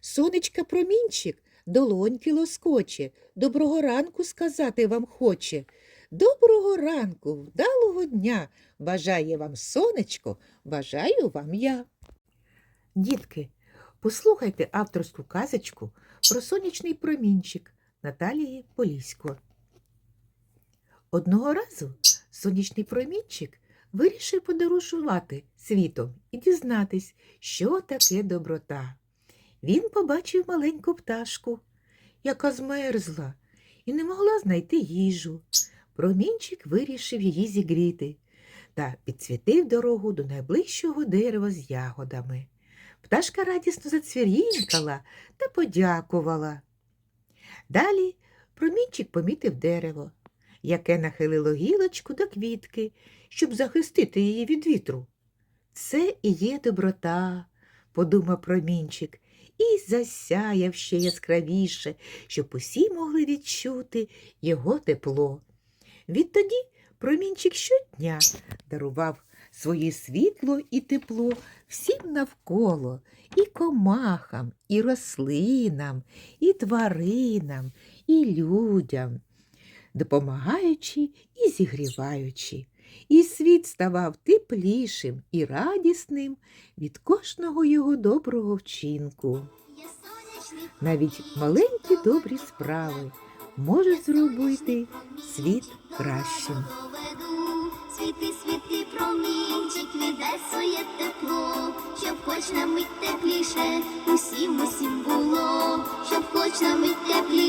Сонечка промінчик, долоньки лоскоче, доброго ранку сказати вам хоче. Доброго ранку, вдалого дня, бажає вам сонечко, бажаю вам я. Дітки, послухайте авторську казочку про сонячний промінчик Наталії Полісько. Одного разу сонячний промінчик вирішив подорожувати світом і дізнатись, що таке доброта. Він побачив маленьку пташку, яка змерзла і не могла знайти їжу. Промінчик вирішив її зігріти та підсвітив дорогу до найближчого дерева з ягодами. Пташка радісно зацвірінькала та подякувала. Далі промінчик помітив дерево, яке нахилило гілочку до квітки, щоб захистити її від вітру. Це і є доброта, подумав промінчик, і засяяв ще яскравіше, щоб усі могли відчути його тепло. Відтоді промінчик щодня дарував своє світло і тепло всім навколо, і комахам, і рослинам, і тваринам, і людям, допомагаючи і зігріваючи. І світ ставав теплішим і радісним від кожного його доброго вчинку. Навіть маленькі добрі справи можуть зробити світ кращим. Світи, світи, промінчик, віддай своє тепло, щоб хоч на мить тепліше, усім, усім було, щоб хоч на мить тепліше,